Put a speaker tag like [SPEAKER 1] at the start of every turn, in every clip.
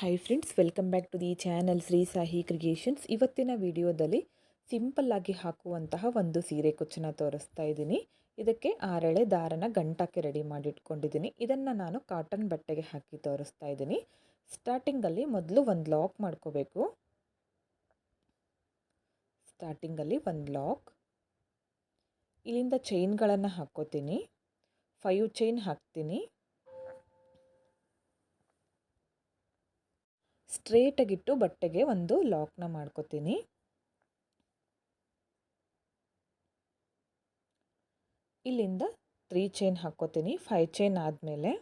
[SPEAKER 1] Hi friends welcome back to the channel Shri Sahi creations ಇವತ್ತಿನ ವಿಡಿಯೋದಲ್ಲಿ simple ಆಗಿ ಹಾಕುವಂತಹ ಒಂದು ಸೀರೆ ಕುಚ್ಚನ್ನ ತೋರಿಸ್ತಾ ಇದ್ದೀನಿ. ಇದಕ್ಕೆ ಆರಳೆ ದಾರನ ಗಂಟಕ್ಕೆ ರೆಡಿ ಮಾಡಿ ಇಟ್ಕೊಂಡಿದ್ದೀನಿ ಇದನ್ನು ನಾನು ಕಾಟನ್ ಬಟ್ಟೆಗೆ ಹಾಕಿ ತೋರಿಸ್ತಾ ಇದ್ದೀನಿ. ಸ್ಟಾರ್ಟಿಂಗಲ್ಲಿ ಮೊದಲು ಒಂದು ಲಾಕ್ ಮಾಡ್ಕೋಬೇಕು. ಸ್ಟಾರ್ಟಿಂಗಲ್ಲಿ ಒಂದು ಲಾಕ್ ಇಲ್ಲಿಂದ ಚೈನ್ಗಳನ್ನು ಹಾಕ್ಕೋತೀನಿ ಫೈವ್ ಚೈನ್ ಹಾಕ್ತೀನಿ. ಸ್ಟ್ರೇಟಾಗಿಟ್ಟು ಬಟ್ಟೆಗೆ ಒಂದು ಲಾಕ್ನ ಮಾಡ್ಕೋತೀನಿ. ಇಲ್ಲಿಂದ ತ್ರೀ ಚೈನ್ ಹಾಕ್ಕೋತೀನಿ. ಫೈವ್ ಚೈನ್ ಆದಮೇಲೆ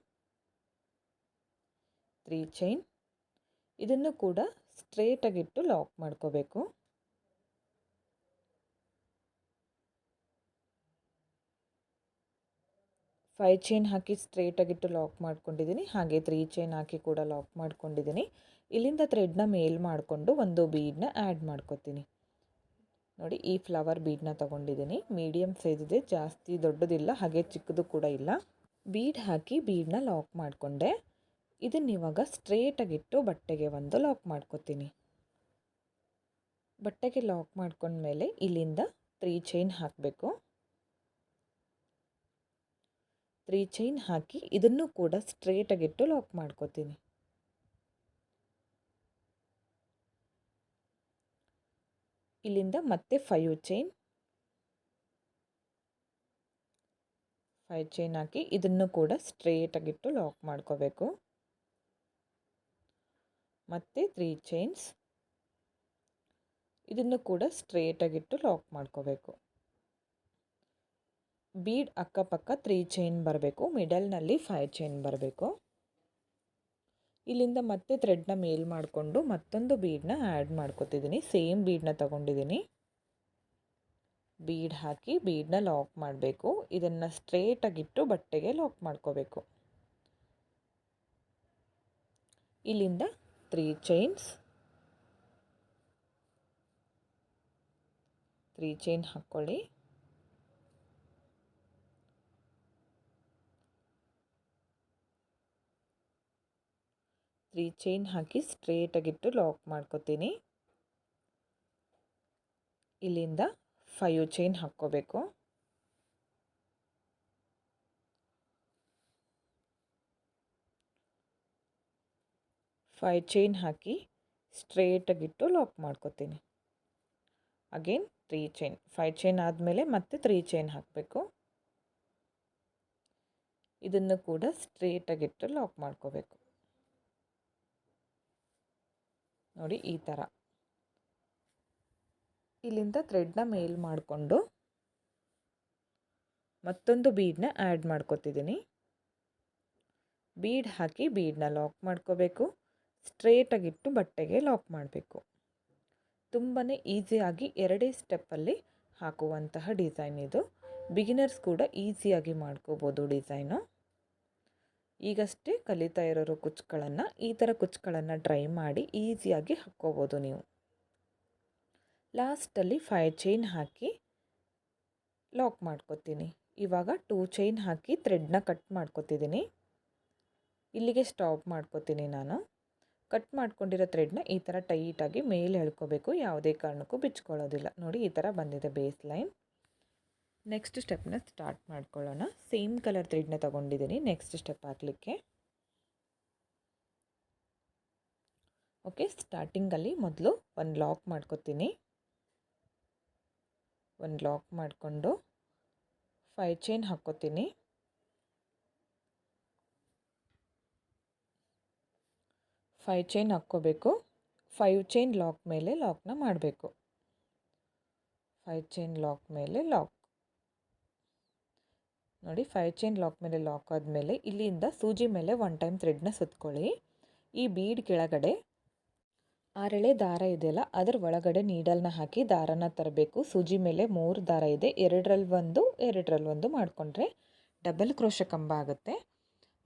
[SPEAKER 1] ತ್ರೀ ಚೈನ್. ಇದನ್ನು ಕೂಡ ಸ್ಟ್ರೇಟಾಗಿಟ್ಟು ಲಾಕ್ ಮಾಡ್ಕೋಬೇಕು. ಫೈವ್ ಚೈನ್ ಹಾಕಿ ಸ್ಟ್ರೇಟಾಗಿಟ್ಟು ಲಾಕ್ ಮಾಡ್ಕೊಂಡಿದ್ದೀನಿ. ಹಾಗೆ ತ್ರೀ ಚೈನ್ ಹಾಕಿ ಕೂಡ ಲಾಕ್ ಮಾಡ್ಕೊಂಡಿದ್ದೀನಿ. ಇಲ್ಲಿಂದ ಥ್ರೆಡ್ನ ಮೇಲ್ ಮಾಡಿಕೊಂಡು ಒಂದು ಬೀಡನ್ನ ಆ್ಯಡ್ ಮಾಡ್ಕೊತೀನಿ. ನೋಡಿ, ಈ ಫ್ಲವರ್ ಬೀಡನ್ನ ತೊಗೊಂಡಿದ್ದೀನಿ. ಮೀಡಿಯಮ್ ಸೈಜ್ ಇದೆ, ಜಾಸ್ತಿ ದೊಡ್ಡದಿಲ್ಲ, ಹಾಗೆ ಚಿಕ್ಕದು ಕೂಡ ಇಲ್ಲ. ಬೀಡ್ ಹಾಕಿ ಬೀಡನ್ನ ಲಾಕ್ ಮಾಡಿಕೊಂಡೆ. ಇದನ್ನ ಇವಾಗ ಸ್ಟ್ರೇಟಾಗಿಟ್ಟು ಬಟ್ಟೆಗೆ ಒಂದು ಲಾಕ್ ಮಾಡ್ಕೊತೀನಿ. ಬಟ್ಟೆಗೆ ಲಾಕ್ ಮಾಡ್ಕೊಂಡ್ಮೇಲೆ ಇಲ್ಲಿಂದ ತ್ರೀ ಚೈನ್ ಹಾಕಬೇಕು. ತ್ರೀ ಚೈನ್ ಹಾಕಿ ಇದನ್ನು ಕೂಡ ಸ್ಟ್ರೇಟಾಗಿಟ್ಟು ಲಾಕ್ ಮಾಡ್ಕೋತೀನಿ. ಇಲ್ಲಿಂದ ಮತ್ತೆ ಫೈವ್ ಚೈನ್ ಫೈವ್ ಚೈನ್ ಹಾಕಿ ಇದನ್ನು ಕೂಡ ಸ್ಟ್ರೇಟಾಗಿಟ್ಟು ಲಾಕ್ ಮಾಡ್ಕೋಬೇಕು. ಮತ್ತು ತ್ರೀ ಚೈನ್ಸ್ ಇದನ್ನು ಕೂಡ ಸ್ಟ್ರೇಟಾಗಿಟ್ಟು ಲಾಕ್ ಮಾಡ್ಕೋಬೇಕು. ಬೀಡ್ ಅಕ್ಕಪಕ್ಕ ತ್ರೀ ಚೈನ್ ಬರಬೇಕು ಮಿಡಲ್ನಲ್ಲಿ ಫೈವ್ ಚೈನ್ ಬರಬೇಕು. ಇಲ್ಲಿಂದ ಮತ್ತೆ ಥ್ರೆಡ್ನ ಮೇಲ್ ಮಾಡಿಕೊಂಡು ಮತ್ತೊಂದು ಬೀಡನ್ನ ಆ್ಯಡ್ ಮಾಡ್ಕೋತಿದ್ದೀನಿ ಸೇಮ್ ಬೀಡನ್ನ ತಗೊಂಡಿದ್ದೀನಿ ಬೀಡ್ ಹಾಕಿ ಬೀಡನ್ನ ಲಾಕ್ ಮಾಡಬೇಕು. ಇದನ್ನು ಸ್ಟ್ರೇಟಾಗಿಟ್ಟು ಬಟ್ಟೆಗೆ ಲಾಕ್ ಮಾಡ್ಕೋಬೇಕು. ಇಲ್ಲಿಂದ ತ್ರೀ ಚೈನ್ಸ್ ತ್ರೀ ಚೈನ್ ಹಾಕ್ಕೊಳ್ಳಿ ತ್ರೀ ಚೈನ್ ಹಾಕಿ ಸ್ಟ್ರೇಟಾಗಿಟ್ಟು ಲಾಕ್ ಮಾಡ್ಕೋತೀನಿ. ಇಲ್ಲಿಂದ ಫೈವ್ ಚೈನ್ ಹಾಕ್ಕೋಬೇಕು. ಫೈವ್ ಚೈನ್ ಹಾಕಿ ಸ್ಟ್ರೇಟಾಗಿಟ್ಟು ಲಾಕ್ ಮಾಡ್ಕೋತೀನಿ. Again three chain, five chain ಆದಮೇಲೆ ಮತ್ತೆ ತ್ರೀ ಚೈನ್ ಹಾಕಬೇಕು. ಇದನ್ನು ಕೂಡ ಸ್ಟ್ರೇಟಾಗಿಟ್ಟು ಲಾಕ್ ಮಾಡ್ಕೋಬೇಕು. ನೋಡಿ ಈ ಥರ ಇಲ್ಲಿಂದ ಥ್ರೆಡ್ನ ಮೇಲ್ ಮಾಡಿಕೊಂಡು ಮತ್ತೊಂದು ಬೀಡನ್ನ ಆ್ಯಡ್ ಮಾಡ್ಕೊತಿದ್ದೀನಿ ಬೀಡ್ ಹಾಕಿ ಬೀಡನ್ನ ಲಾಕ್ ಮಾಡ್ಕೋಬೇಕು. ಸ್ಟ್ರೇಟಾಗಿಟ್ಟು ಬಟ್ಟೆಗೆ ಲಾಕ್ ಮಾಡಬೇಕು. ತುಂಬಾ ಈಸಿಯಾಗಿ ಎರಡೇ ಸ್ಟೆಪ್ಪಲ್ಲಿ ಹಾಕುವಂತಹ ಡಿಸೈನ್ ಇದು. ಬಿಗಿನರ್ಸ್ ಕೂಡ ಈಸಿಯಾಗಿ ಮಾಡ್ಕೋಬೋದು ಡಿಸೈನು ಈಗಷ್ಟೇ ಕಲಿತಾ ಇರೋರು ಕುಚ್ಚುಗಳನ್ನು ಈ ಥರ ಕುಚ್ಚುಗಳನ್ನು ಡ್ರೈ ಮಾಡಿ ಈಸಿಯಾಗಿ ಹಾಕ್ಕೋಬೋದು ನೀವು. ಲಾಸ್ಟಲ್ಲಿ ಫೈವ್ ಚೈನ್ ಹಾಕಿ ಲಾಕ್ ಮಾಡ್ಕೊತೀನಿ. ಇವಾಗ ಟೂ ಚೈನ್ ಹಾಕಿ ಥ್ರೆಡ್ನ ಕಟ್ ಮಾಡ್ಕೋತಿದ್ದೀನಿ ಇಲ್ಲಿಗೆ ಸ್ಟಾಪ್ ಮಾಡ್ಕೊತೀನಿ ನಾನು. ಕಟ್ ಮಾಡ್ಕೊಂಡಿರೋ ಥ್ರೆಡ್ನ ಈ ಥರ ಟೈಟಾಗಿ ಮೇಲೆ ಎಳ್ಕೋಬೇಕು. ಯಾವುದೇ ಕಾರಣಕ್ಕೂ ಬಿಚ್ಕೊಳ್ಳೋದಿಲ್ಲ. ನೋಡಿ ಈ ಥರ ಬಂದಿದೆ ಬೇಸ್ ಲೈನ್ ನೆಕ್ಸ್ಟ್ ಸ್ಟೆಪ್ನ ಸ್ಟಾರ್ಟ್ ಮಾಡ್ಕೊಳ್ಳೋಣ. ಸೇಮ್ ಕಲರ್ ಥ್ರೆಡ್ನ ತೊಗೊಂಡಿದ್ದೀನಿ. ನೆಕ್ಸ್ಟ್ ಸ್ಟೆಪ್ ಹಾಕಲಿಕ್ಕೆ. ಓಕೆ ಸ್ಟಾರ್ಟಿಂಗಲ್ಲಿ ಮೊದಲು ಒಂದು ಲಾಕ್ ಮಾಡ್ಕೊತೀನಿ. ಒಂದು ಲಾಕ್ ಮಾಡಿಕೊಂಡು ಫೈ ಚೈನ್ ಹಾಕ್ಕೋತೀನಿ. ಫೈವ್ ಚೈನ್ ಹಾಕ್ಕೋಬೇಕು. ಫೈವ್ ಚೈನ್ ಲಾಕ್ ಮೇಲೆ ಲಾಕ್ನ ಮಾಡಬೇಕು. ಫೈವ್ ಚೈನ್ ಲಾಕ್ ಮೇಲೆ ಲಾಕ್ ನೋಡಿ ಫೈವ್ ಚೈನ್ ಲಾಕ್ ಮೇಲೆ ಲಾಕ್ ಆದಮೇಲೆ ಇಲ್ಲಿಂದ ಸೂಜಿ ಮೇಲೆ ಒನ್ ಟೈಮ್ ಥ್ರೆಡ್ನ ಸುತ್ಕೊಳ್ಳಿ. ಈ ಬೀಡ್ ಕೆಳಗಡೆ ಆರೆಳೆ ದಾರ ಇದೆಯಲ್ಲ, ಅದರ ಒಳಗಡೆ ನೀಡಲ್ನ ಹಾಕಿ ದಾರನ ತರಬೇಕು. ಸೂಜಿ ಮೇಲೆ ಮೂರು ದಾರ ಇದೆ, ಎರಡರಲ್ಲಿ ಒಂದು ಎರಡರಲ್ಲಿ ಒಂದು ಮಾಡಿಕೊಂಡ್ರೆ ಡಬಲ್ ಕ್ರೋಶ ಕಂಬ ಆಗುತ್ತೆ.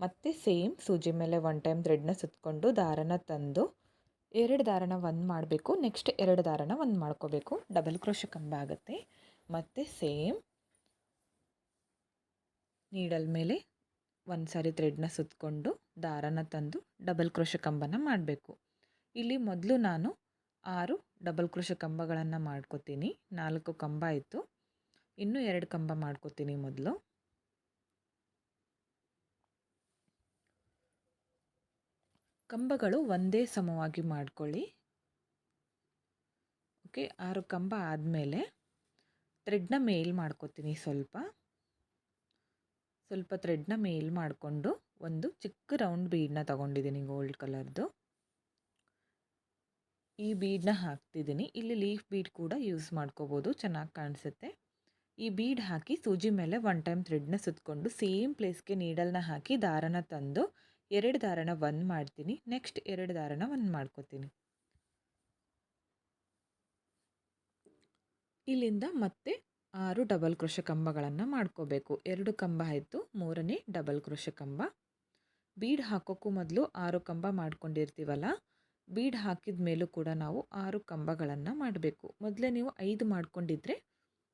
[SPEAKER 1] ಮತ್ತು ಸೇಮ್ ಸೂಜಿ ಮೇಲೆ ಒನ್ ಟೈಮ್ ಥ್ರೆಡ್ನ ಸುತ್ತಕೊಂಡು ದಾರನ ತಂದು ಎರಡು ದಾರನ ಒಂದು ಮಾಡಬೇಕು ನೆಕ್ಸ್ಟ್ ಎರಡು ದಾರನ ಒಂದು ಮಾಡ್ಕೋಬೇಕು. ಡಬಲ್ ಕ್ರೋಶ ಕಂಬ ಆಗುತ್ತೆ. ಮತ್ತು ಸೇಮ್ ನೀಡಲ್ ಮೇಲೆ ಒಂದು ಸಾರಿ ಥ್ರೆಡ್ನ ಸುತ್ತಕೊಂಡು ದಾರನ ತಂದು ಡಬಲ್ ಕ್ರೋಶ ಕಂಬನ ಮಾಡಬೇಕು. ಇಲ್ಲಿ ಮೊದಲು ನಾನು ಆರು ಡಬಲ್ ಕ್ರೋಶ ಕಂಬಗಳನ್ನು ಮಾಡ್ಕೋತೀನಿ. ನಾಲ್ಕು ಕಂಬ ಆಯಿತು. ಇನ್ನೂ ಎರಡು ಕಂಬ ಮಾಡ್ಕೋತೀನಿ ಮೊದಲು. ಕಂಬಗಳು ಒಂದೇ ಸಮವಾಗಿ ಮಾಡ್ಕೊಳ್ಳಿ. ಓಕೆ ಆರು ಕಂಬ ಆದಮೇಲೆ ಥ್ರೆಡ್ನ ಮೇಲ್ ಮಾಡ್ಕೋತೀನಿ ಸ್ವಲ್ಪ. ಸ್ವಲ್ಪ ಥ್ರೆಡ್ನ ಮೇಲ್ ಮಾಡಿಕೊಂಡು ಒಂದು ಚಿಕ್ಕ ರೌಂಡ್ ಬೀಡನ್ನ ತಗೊಂಡಿದ್ದೀನಿ ಗೋಲ್ಡ್ ಕಲರ್ದು. ಈ ಬೀಡನ್ನ ಹಾಕ್ತಿದ್ದೀನಿ. ಇಲ್ಲಿ ಲೀಫ್ ಬೀಡ್ ಕೂಡ ಯೂಸ್ ಮಾಡ್ಕೋಬೋದು, ಚೆನ್ನಾಗಿ ಕಾಣಿಸುತ್ತೆ. ಈ ಬೀಡ್ ಹಾಕಿ ಸೂಜಿ ಮೇಲೆ ಒನ್ ಟೈಮ್ ಥ್ರೆಡ್ನ ಸುತ್ತಕೊಂಡು ಸೇಮ್ ಪ್ಲೇಸ್ಗೆ ನೀಡಲ್ನ ಹಾಕಿ ದಾರನ ತಂದು ಎರಡು ದಾರನ ಒಂದು ಮಾಡ್ತೀನಿ. ನೆಕ್ಸ್ಟ್ ಎರಡು ದಾರನ ಒಂದು ಮಾಡ್ಕೋತೀನಿ. ಇಲ್ಲಿಂದ ಮತ್ತೆ ಆರು ಡಬಲ್ ಕೃಷ ಕಂಬಗಳನ್ನು ಮಾಡ್ಕೋಬೇಕು. ಎರಡು ಕಂಬ ಆಯಿತು, ಮೂರನೇ ಡಬಲ್ ಕೃಷ ಕಂಬ. ಬೀಡ್ ಹಾಕೋಕ್ಕೂ ಮೊದಲು ಆರು ಕಂಬ ಮಾಡ್ಕೊಂಡಿರ್ತೀವಲ್ಲ, ಬೀಡ್ ಹಾಕಿದ ಮೇಲೂ ಕೂಡ ನಾವು ಆರು ಕಂಬಗಳನ್ನು ಮಾಡಬೇಕು. ಮೊದಲೇ ನೀವು ಐದು ಮಾಡ್ಕೊಂಡಿದ್ರೆ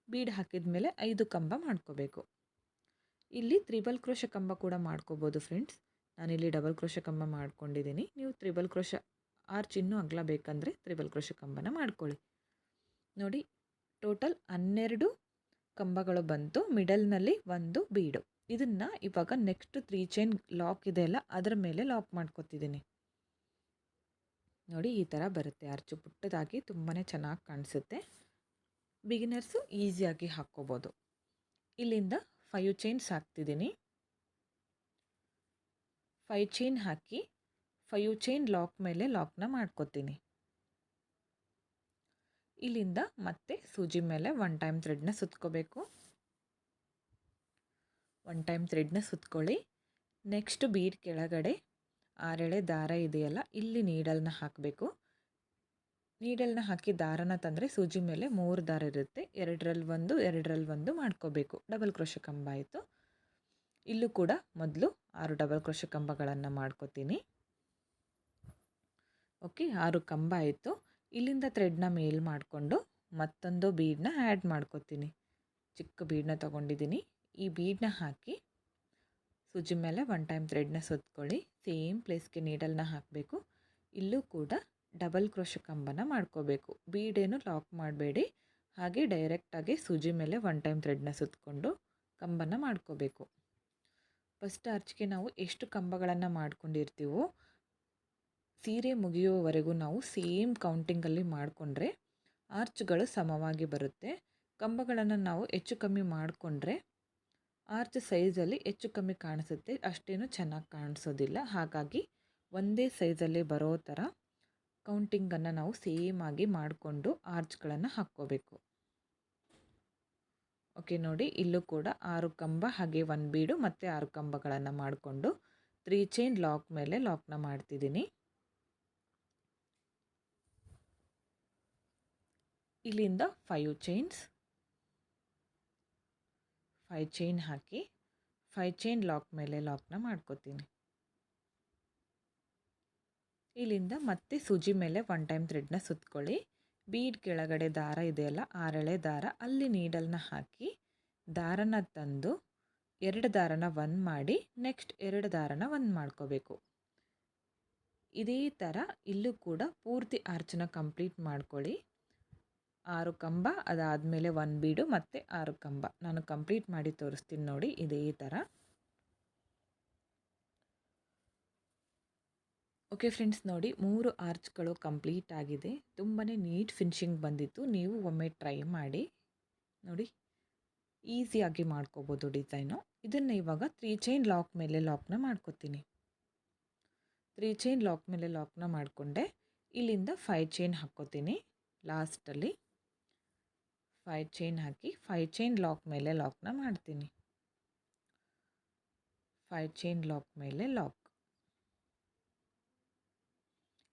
[SPEAKER 1] ಬೀಡ್ ಹಾಕಿದ ಮೇಲೆ ಐದು ಕಂಬ ಮಾಡ್ಕೋಬೇಕು. ಇಲ್ಲಿ ತ್ರಿಬಲ್ ಕ್ರೋಶ ಕಂಬ ಕೂಡ ಮಾಡ್ಕೋಬೋದು ಫ್ರೆಂಡ್ಸ್. ನಾನಿಲ್ಲಿ ಡಬಲ್ ಕ್ರೋಶ ಕಂಬ ಮಾಡ್ಕೊಂಡಿದ್ದೀನಿ. ನೀವು ತ್ರಿಬಲ್ ಕ್ರೋಶ ಆರ್ಚ್ ಇನ್ನೂ ಅಗಲ ಬೇಕಂದರೆ ತ್ರಿಬಲ್ ಕ್ರೋಶ ಕಂಬನ ಮಾಡ್ಕೊಳ್ಳಿ. ನೋಡಿ, ಟೋಟಲ್ ಹನ್ನೆರಡು ಕಂಬಗಳು ಬಂತು, ಮಿಡಲ್ನಲ್ಲಿ ಒಂದು ಬೀಡು. ಇದನ್ನು ಇವಾಗ ನೆಕ್ಸ್ಟ್ ತ್ರೀ ಚೈನ್ ಲಾಕ್ ಇದೆಯಲ್ಲ ಅದರ ಮೇಲೆ ಲಾಕ್ ಮಾಡ್ಕೊತಿದ್ದೀನಿ ನೋಡಿ ಈ ಥರ ಬರುತ್ತೆ, ಅರ್ಚು ಪುಟ್ಟದಾಗಿ ತುಂಬಾ ಚೆನ್ನಾಗಿ ಕಾಣಿಸುತ್ತೆ. ಬಿಗಿನರ್ಸು ಈಸಿಯಾಗಿ ಹಾಕ್ಕೋಬೋದು. ಇಲ್ಲಿಂದ ಫೈವ್ ಚೈನ್ಸ್ ಹಾಕ್ತಿದ್ದೀನಿ ಫೈವ್ ಚೈನ್ ಹಾಕಿ ಫೈವ್ ಚೈನ್ ಲಾಕ್ ಮೇಲೆ ಲಾಕ್ನ ಮಾಡ್ಕೊತೀನಿ. ಇಲ್ಲಿಂದ ಮತ್ತೆ ಸೂಜಿ ಮೇಲೆ ಒನ್ ಟೈಮ್ ಥ್ರೆಡ್ನ ಸುತ್ಕೋಬೇಕು. ಒನ್ ಟೈಮ್ ಥ್ರೆಡ್ನ ಸುತ್ಕೊಳ್ಳಿ. ನೆಕ್ಸ್ಟ್ ಬೀಡ್ ಕೆಳಗಡೆ ಆರೆಳೆ ದಾರ ಇದೆಯಲ್ಲ, ಇಲ್ಲಿ ನೀಡಲ್ನ ಹಾಕಬೇಕು. ನೀಡಲ್ನ ಹಾಕಿ ದಾರನ ತಂದರೆ ಸೂಜಿ ಮೇಲೆ ಮೂರು ದಾರ ಇರುತ್ತೆ. ಎರಡರಲ್ಲಿ ಒಂದು ಎರಡರಲ್ಲಿ ಒಂದು ಮಾಡ್ಕೋಬೇಕು. ಡಬಲ್ ಕ್ರೋಶ ಕಂಬ ಆಯಿತು. ಇಲ್ಲೂ ಕೂಡ ಮೊದಲು ಆರು ಡಬಲ್ ಕ್ರೋಶ ಕಂಬಗಳನ್ನು ಮಾಡ್ಕೋತೀನಿ. ಓಕೆ ಆರು ಕಂಬ ಆಯಿತು. ಇಲ್ಲಿಂದ ಥ್ರೆಡ್ನ ಮೇಲ್ ಮಾಡಿಕೊಂಡು ಮತ್ತೊಂದು ಬೀಡನ್ನ ಆ್ಯಡ್ ಮಾಡ್ಕೋತೀನಿ. ಚಿಕ್ಕ ಬೀಡನ್ನ ತೊಗೊಂಡಿದ್ದೀನಿ ಈ ಬೀಡನ್ನ ಹಾಕಿ ಸೂಜಿ ಮೇಲೆ ಒನ್ ಟೈಮ್ ಥ್ರೆಡ್ನ ಸುತ್ಕೊಳ್ಳಿ. ಸೇಮ್ ಪ್ಲೇಸ್ಗೆ ನೀಡಲ್ನ ಹಾಕಬೇಕು. ಇಲ್ಲೂ ಕೂಡ ಡಬಲ್ ಕ್ರೋಶ ಕಂಬನ ಮಾಡ್ಕೋಬೇಕು. ಬೀಡೇನು ಲಾಕ್ ಮಾಡಬೇಡಿ. ಹಾಗೆ ಡೈರೆಕ್ಟಾಗಿ ಸೂಜಿ ಮೇಲೆ ಒನ್ ಟೈಮ್ ಥ್ರೆಡ್ನ ಸುತ್ತಕೊಂಡು ಕಂಬನ ಮಾಡ್ಕೋಬೇಕು. ಫಸ್ಟ್ ಅರ್ಚ್ಗೆ ನಾವು ಎಷ್ಟು ಕಂಬಗಳನ್ನು ಮಾಡ್ಕೊಂಡಿರ್ತೀವೋ ಸೀರೆ ಮುಗಿಯುವವರೆಗೂ ನಾವು ಸೇಮ್ ಕೌಂಟಿಂಗಲ್ಲಿ ಮಾಡಿಕೊಂಡ್ರೆ ಆರ್ಚ್ಗಳು ಸಮವಾಗಿ ಬರುತ್ತೆ. ಕಂಬಗಳನ್ನು ನಾವು ಹೆಚ್ಚು ಕಮ್ಮಿ ಮಾಡಿಕೊಂಡ್ರೆ ಆರ್ಚ್ ಸೈಜಲ್ಲಿ ಹೆಚ್ಚು ಕಮ್ಮಿ ಕಾಣಿಸುತ್ತೆ. ಅಷ್ಟೇನು ಚೆನ್ನಾಗಿ ಕಾಣಿಸೋದಿಲ್ಲ. ಹಾಗಾಗಿ ಒಂದೇ ಸೈಜಲ್ಲಿ ಬರೋ ಥರ ಕೌಂಟಿಂಗನ್ನು ನಾವು ಸೇಮ್ ಆಗಿ ಮಾಡಿಕೊಂಡು ಆರ್ಚ್ಗಳನ್ನು ಹಾಕ್ಕೋಬೇಕು. ಓಕೆ ನೋಡಿ ಇಲ್ಲೂ ಕೂಡ ಆರು ಕಂಬ ಹಾಗೆ ಒಂದು ಬೀಡು ಮತ್ತು ಆರು ಕಂಬಗಳನ್ನು ಮಾಡಿಕೊಂಡು ತ್ರೀ ಚೈನ್ ಲಾಕ್ ಮೇಲೆ ಲಾಕ್ನ ಮಾಡ್ತಿದ್ದೀನಿ. ಇಲ್ಲಿಂದ ಫೈವ್ ಚೈನ್ಸ್ ಫೈವ್ ಚೈನ್ ಹಾಕಿ ಫೈವ್ ಚೈನ್ ಲಾಕ್ ಮೇಲೆ ಲಾಕ್ನ ಮಾಡ್ಕೋತೀನಿ. ಇಲ್ಲಿಂದ ಮತ್ತೆ ಸೂಜಿ ಮೇಲೆ ಒನ್ ಟೈಮ್ ಥ್ರೆಡ್ನ ಸುತ್ಕೊಳ್ಳಿ. ಬೀಡ್ ಕೆಳಗಡೆ ದಾರ ಇದೆಯಲ್ಲ ಆರೆಳೆ ದಾರ, ಅಲ್ಲಿ ನೀಡಲ್ನ ಹಾಕಿ, ದಾರನ ತಂದು, ಎರಡು ದಾರನ ಒನ್ ಮಾಡಿ ನೆಕ್ಸ್ಟ್ ಎರಡು ದಾರನ ಒಂದು ಮಾಡ್ಕೋಬೇಕು. ಇದೇ ಥರ ಇಲ್ಲೂ ಕೂಡ ಪೂರ್ತಿ ಆರ್ಚನ ಕಂಪ್ಲೀಟ್ ಮಾಡ್ಕೊಳ್ಳಿ. ಆರು ಕಂಬ, ಅದಾದಮೇಲೆ ಒನ್ ಬೀಡು ಮತ್ತು ಆರು ಕಂಬ. ನಾನು ಕಂಪ್ಲೀಟ್ ಮಾಡಿ ತೋರಿಸ್ತೀನಿ ನೋಡಿ, ಇದೇ ಥರ ಓಕೆ ಫ್ರೆಂಡ್ಸ್ ನೋಡಿ ಮೂರು ಆರ್ಚ್ಗಳು ಕಂಪ್ಲೀಟ್ ಆಗಿದೆ. ತುಂಬಾ ನೀಟ್ ಫಿನಿಶಿಂಗ್ ಬಂದಿತ್ತು. ನೀವು ಒಮ್ಮೆ ಟ್ರೈ ಮಾಡಿ ನೋಡಿ. ಈಸಿಯಾಗಿ ಮಾಡ್ಕೋಬೋದು ಡಿಸೈನು. ಇದನ್ನು ಇವಾಗ ತ್ರೀ ಚೈನ್ ಲಾಕ್ ಮೇಲೆ ಲಾಕ್ನ ಮಾಡ್ಕೋತೀನಿ. ತ್ರೀ ಚೈನ್ ಲಾಕ್ ಮೇಲೆ ಲಾಕ್ನ ಮಾಡಿಕೊಂಡೆ. ಇಲ್ಲಿಂದ ಫೈವ್ ಚೈನ್ ಹಾಕ್ಕೋತೀನಿ ಲಾಸ್ಟಲ್ಲಿ. ಫೈವ್ ಚೈನ್ ಹಾಕಿ ಫೈವ್ ಚೈನ್ ಲಾಕ್ ಮೇಲೆ ಲಾಕ್ನ ಮಾಡ್ತೀನಿ. ಫೈವ್ ಚೈನ್ ಲಾಕ್ ಮೇಲೆ ಲಾಕ್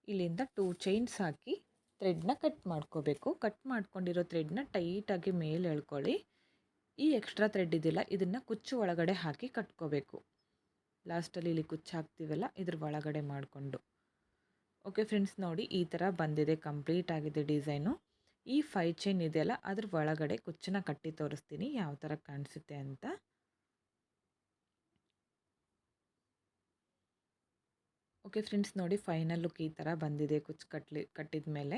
[SPEAKER 1] ಇಲ್ಲಿಂದ ಟೂ ಚೈನ್ಸ್ ಹಾಕಿ ಥ್ರೆಡ್ನ ಕಟ್ ಮಾಡ್ಕೋಬೇಕು. ಕಟ್ ಮಾಡ್ಕೊಂಡಿರೋ ಥ್ರೆಡ್ನ ಟೈಟಾಗಿ ಮೇಲೆ ಎಳ್ಕೊಳ್ಳಿ. ಈ ಎಕ್ಸ್ಟ್ರಾ ಥ್ರೆಡ್ ಇದೆಯಲ್ಲ ಇದನ್ನು ಕುಚ್ಚು ಒಳಗಡೆ ಹಾಕಿ ಕಟ್ಕೋಬೇಕು. ಲಾಸ್ಟಲ್ಲಿ ಇಲ್ಲಿ ಕುಚ್ಚು ಹಾಕ್ತೀವಲ್ಲ, ಇದ್ರ ಒಳಗಡೆ ಮಾಡಿಕೊಂಡು. ಓಕೆ ಫ್ರೆಂಡ್ಸ್ ನೋಡಿ ಈ ಥರ ಬಂದಿದೆ ಕಂಪ್ಲೀಟ್ ಆಗಿದೆ ಡಿಸೈನು ಈ ಫೈ ಚೈನ್ ಇದೆಯಲ್ಲ, ಅದ್ರ ಒಳಗಡೆ ಕುಚ್ಚನ್ನ ಕಟ್ಟಿ ತೋರಿಸ್ತೀನಿ, ಯಾವ ಥರ ಕಾಣಿಸುತ್ತೆ ಅಂತ. ಓಕೆ ಫ್ರೆಂಡ್ಸ್, ನೋಡಿ ಫೈನಲ್ ಲುಕ್ ಈ ಥರ ಬಂದಿದೆ ಕುಚ್ಚು ಕಟ್ಲಿ, ಕಟ್ಟಿದ ಮೇಲೆ.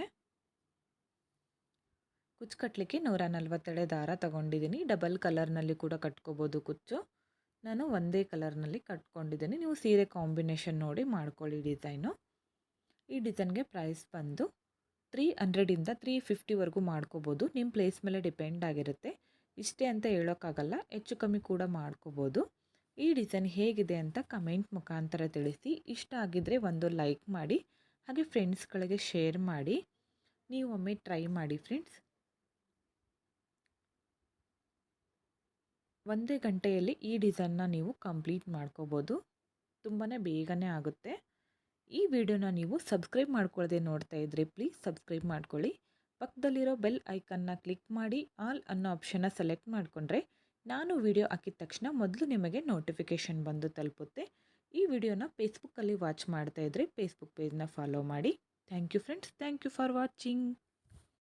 [SPEAKER 1] ಕುಚ್ಚು ಕಟ್ಟಲಿಕ್ಕೆ ನೂರ ನಲ್ವತ್ತೆರಡು ದಾರ ತಗೊಂಡಿದ್ದೀನಿ. ಡಬಲ್ ಕಲರ್ನಲ್ಲಿ ಕೂಡ ಕಟ್ಕೋಬೋದು ಕುಚ್ಚು. ನಾನು ಒಂದೇ ಕಲರ್ನಲ್ಲಿ ಕಟ್ಕೊಂಡಿದ್ದೀನಿ. ನೀವು ಸೀರೆ ಕಾಂಬಿನೇಷನ್ ನೋಡಿ ಮಾಡ್ಕೊಳ್ಳಿ ಡಿಸೈನು. ಈ ಡಿಸೈನ್ಗೆ ಪ್ರೈಸ್ ಬಂದು ತ್ರೀ ಹಂಡ್ರೆಡಿಂದ ತ್ರೀ ಫಿಫ್ಟಿವರೆಗೂ ಮಾಡ್ಕೋಬೋದು. ನಿಮ್ಮ ಪ್ಲೇಸ್ ಮೇಲೆ ಡಿಪೆಂಡ್ ಆಗಿರುತ್ತೆ. ಇಷ್ಟೇ ಅಂತ ಹೇಳೋಕ್ಕಾಗಲ್ಲ. ಹೆಚ್ಚು ಕಮ್ಮಿ ಕೂಡ ಮಾಡ್ಕೋಬೋದು. ಈ ಡಿಸೈನ್ ಹೇಗಿದೆ ಅಂತ ಕಮೆಂಟ್ ಮುಖಾಂತರ ತಿಳಿಸಿ. ಇಷ್ಟ ಆಗಿದ್ದರೆ ಒಂದು ಲೈಕ್ ಮಾಡಿ, ಹಾಗೆ ಫ್ರೆಂಡ್ಸ್ಗಳಿಗೆ ಶೇರ್ ಮಾಡಿ. ನೀವು ಒಮ್ಮೆ ಟ್ರೈ ಮಾಡಿ ಫ್ರೆಂಡ್ಸ್ ಒಂದೇ ಗಂಟೆಯಲ್ಲಿ ಈ ಡಿಸೈನ್ನ ನೀವು ಕಂಪ್ಲೀಟ್ ಮಾಡ್ಕೋಬೋದು. ತುಂಬಾ ಬೇಗನೆ ಆಗುತ್ತೆ. ಈ ವಿಡಿಯೋನ ನೀವು ಸಬ್ಸ್ಕ್ರೈಬ್ ಮಾಡ್ಕೊಳ್ಳದೆ ನೋಡ್ತಾ ಇದ್ರೆ ಪ್ಲೀಸ್ ಸಬ್ಸ್ಕ್ರೈಬ್ ಮಾಡ್ಕೊಳ್ಳಿ. ಪಕ್ಕದಲ್ಲಿರೋ ಬೆಲ್ ಐಕನ್ನ ಕ್ಲಿಕ್ ಮಾಡಿ, ಆಲ್ ಅನ್ನೋ ಆಪ್ಷನ್ನ ಸೆಲೆಕ್ಟ್ ಮಾಡಿಕೊಂಡ್ರೆ ನಾನು ವಿಡಿಯೋ ಹಾಕಿದ ತಕ್ಷಣ ಮೊದಲು ನಿಮಗೆ ನೋಟಿಫಿಕೇಷನ್ ಬಂದು ತಲುಪುತ್ತೆ. ಈ ವಿಡಿಯೋನ ಫೇಸ್ಬುಕ್ಕಲ್ಲಿ ವಾಚ್ ಮಾಡ್ತಾ ಇದ್ರೆ ಫೇಸ್ಬುಕ್ ಪೇಜ್ನ ಫಾಲೋ ಮಾಡಿ. Thank you friends, thank you for watching.